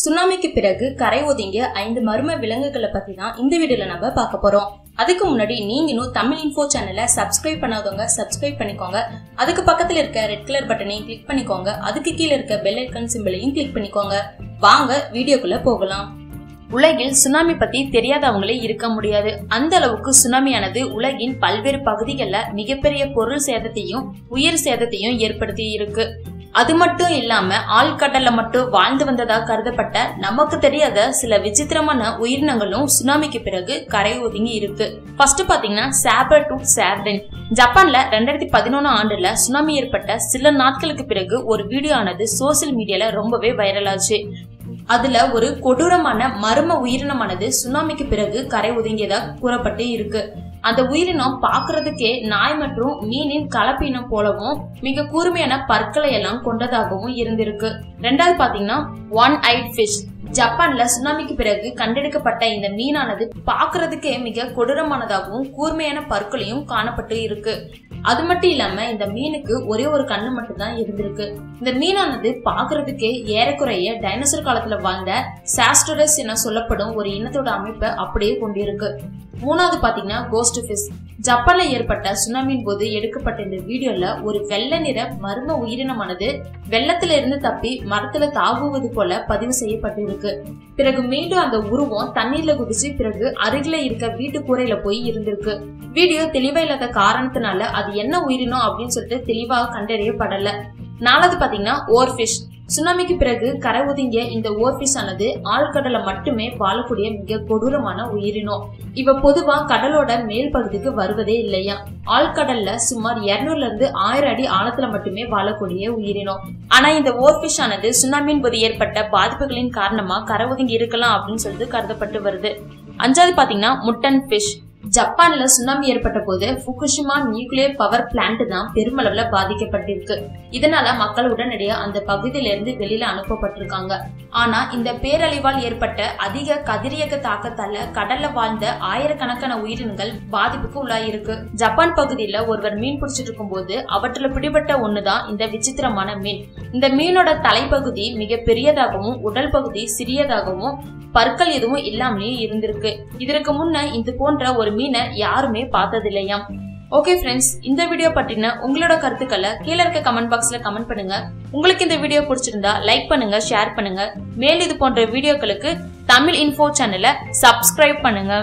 சுனாமிக்கு பிறகு கரை ஒதுங்கிய ஐந்து மர்ம விலங்குகளை பத்தி தான் இந்த வீடியோல நம்ம பார்க்க போறோம். அதுக்கு முன்னாடி நீங்களும் தமிழ் இன்ஃபோ சேனலை சப்ஸ்கிரைப் பண்ணாதவங்க சப்ஸ்கிரைப் பண்ணிக்கோங்க. அதுக்கு பக்கத்துல இருக்க ரெட் கலர் பட்டனையும் கிளிக் பண்ணிக்கோங்க. அதுக்கு கீழே இருக்க பெல் ஐக்கன் சிம்பிளையும் கிளிக் பண்ணிக்கோங்க. வாங்க வீடியோக்குள்ள போகலாம். உலகில் சுனாமி பத்தி தெரியாதவங்களே இருக்க முடியாது. அந்த அளவுக்கு சுனாமியானது உலகின் பல்வேறு பகுதிகளில் மிகப்பெரிய பொருள் சேதத்தையும் உயிர் சேதத்தையும் ஏற்படுத்தி இருக்கு. அது மட்டும் இல்லாம ஆழ்கடல்ல மட்டும் வாழ்ந்து வந்ததா கருதப்பட்ட நமக்கு தெரியாத சில விசித்திரமான உயிரினங்களும் சுனாமிக்கு பிறகு கரை ஒதுங்கி இருக்கு. ஃபர்ஸ்ட் பாத்தீங்கன்னா சாபர் டு சார்டின் ஜப்பான்ல ரெண்டாயிரத்தி பதினொன்னு ஆண்டுல சுனாமி ஏற்பட்ட சில நாட்களுக்கு பிறகு ஒரு வீடியோ ஆனது சோசியல் மீடியால ரொம்பவே வைரல் ஆச்சு. அதுல ஒரு கொடூரமான மர்ம உயிரினமானது சுனாமிக்கு பிறகு கரை ஒதுங்கியதா கூறப்பட்டு இருக்கு. அந்த உயிரினம் பாக்குறதுக்கே நாய் மற்றும் மீனின் கலப்பினம் போலவும் மிக கூர்மையான பற்களை எல்லாம் கொண்டதாகவும் இருந்திருக்கு. ரெண்டாவது பாத்தீங்கன்னா ஒன் ஐட் ஃபிஷ் ஜப்பான்ல சுனாமிக்கு பிறகு கண்டெடுக்கப்பட்ட இந்த மீனானது பாக்குறதுக்கே மிக கொடூரமானதாகவும் கூர்மையான பற்களையும் காணப்பட்டு இருக்கு. அது மட்டும் இல்லாம இந்த மீனுக்கு ஒரே ஒரு கண்ணு மட்டும்தான் இருந்திருக்கு. இந்த மீனானது பாக்குறதுக்கே ஏறக்குறைய டைனோசர் காலத்துல வாழ்ந்த சாஸ்டரஸ் என சொல்லப்படும் ஒரு இனத்தோட அமைப்பை அப்படியே கொண்டிருக்கு. மூணாவது பாத்தீங்கன்னா கோஸ்ட் ஃபிஷ் ஜப்பான்ல ஏற்பட்ட சுனாமியின் போது எடுக்கப்பட்ட இந்த வீடியோல ஒரு வெள்ளை நிற மர்ம உயிரினமானது வெள்ளத்துல இருந்து தப்பி மரத்துல தாவுவது போல பதிவு செய்யப்பட்டு இருக்கு பிறகு மீண்டும் அந்த உருவம் தண்ணீர்ல குதிச்சு பிறகு அருகில இருக்க வீட்டு கூரையில போய் இருந்திருக்கு. வீடியோ தெளிவா இல்லாத காரணத்தினால அது என்ன உயிரினம் அப்படின்னு சொல்லிட்டு தெளிவாக கண்டறியப்படல. நாலாவது பாத்தீங்கன்னா ஓர்ஃபிஷ் சுனாமிக்கு பிறகு கரை ஒதுங்கிய இந்த ஓர்பிஸ் ஆனது ஆழ்கடல மட்டுமே வாழக்கூடிய மிக கொடூரமான உயிரினம் இவ பொதுவா கடலோட மேல் பகுதிக்கு வருவதே இல்லையா? ஆழ்கடல்ல சுமார் இருநூறுல இருந்து ஆயிரம் அடி ஆழத்துல மட்டுமே வாழக்கூடிய உயிரினம் ஆனா இந்த ஓர்பிஷ் ஆனது சுனாமியின் போது ஏற்பட்ட பாதிப்புகளின் காரணமா கரை ஒதுங்கி இருக்கலாம் அப்படின்னு சொல்லிட்டு கருதப்பட்டு வருது. அஞ்சாவது பாத்தீங்கன்னா முட்டன் ஃபிஷ் ஜப்பான்ல சுனாமி ஏற்பட்ட போது புகுஷிமா நியூக்ளியர் பவர் பிளான்ட் தான் பெருமளவுல பாதிக்கப்பட்டிருக்கு. இதனால மக்கள் உடனடியா அந்த பகுதியில இருந்து வெளியில அனுப்பப்பட்டிருக்காங்க. ஆனா இந்த பேரழிவால் ஏற்பட்ட அதிக கதிரியக்க தாக்கத்தால கடல்ல வாழ்ந்த ஆயிரக்கணக்கான உயிரினங்கள் பாதிப்புக்கு உள்ளாயிருக்கு. ஜப்பான் பகுதியில ஒருவர் மீன் பிடிச்சிட்டு இருக்கும் போது அவற்றுல பிடிபட்ட ஒண்ணுதான் இந்த விசித்திரமான மீன். இந்த மீனோட தலைப்பகுதி மிக பெரியதாகவும் உடல் பகுதி சிறியதாகவும் பற்கள் எதுவும் இல்லாமலே இருந்திருக்கு. இதற்கு முன்ன இது போன்ற ஒரு மீனை யாருமே பார்த்ததில்லையாம் ஓகே ஃப்ரெண்ட்ஸ் இந்த வீடியோ பற்றின உங்களோட கருத்துக்களை கீழே இருக்க கமெண்ட் பாக்ஸ்ல கமெண்ட் பண்ணுங்க. உங்களுக்கு இந்த வீடியோ பிடிச்சிருந்தா லைக் பண்ணுங்க ஷேர் பண்ணுங்க. மேல் இது போன்ற வீடியோக்களுக்கு தமிழ் இன்ஃபோ சேனலை சப்ஸ்கிரைப் பண்ணுங்க.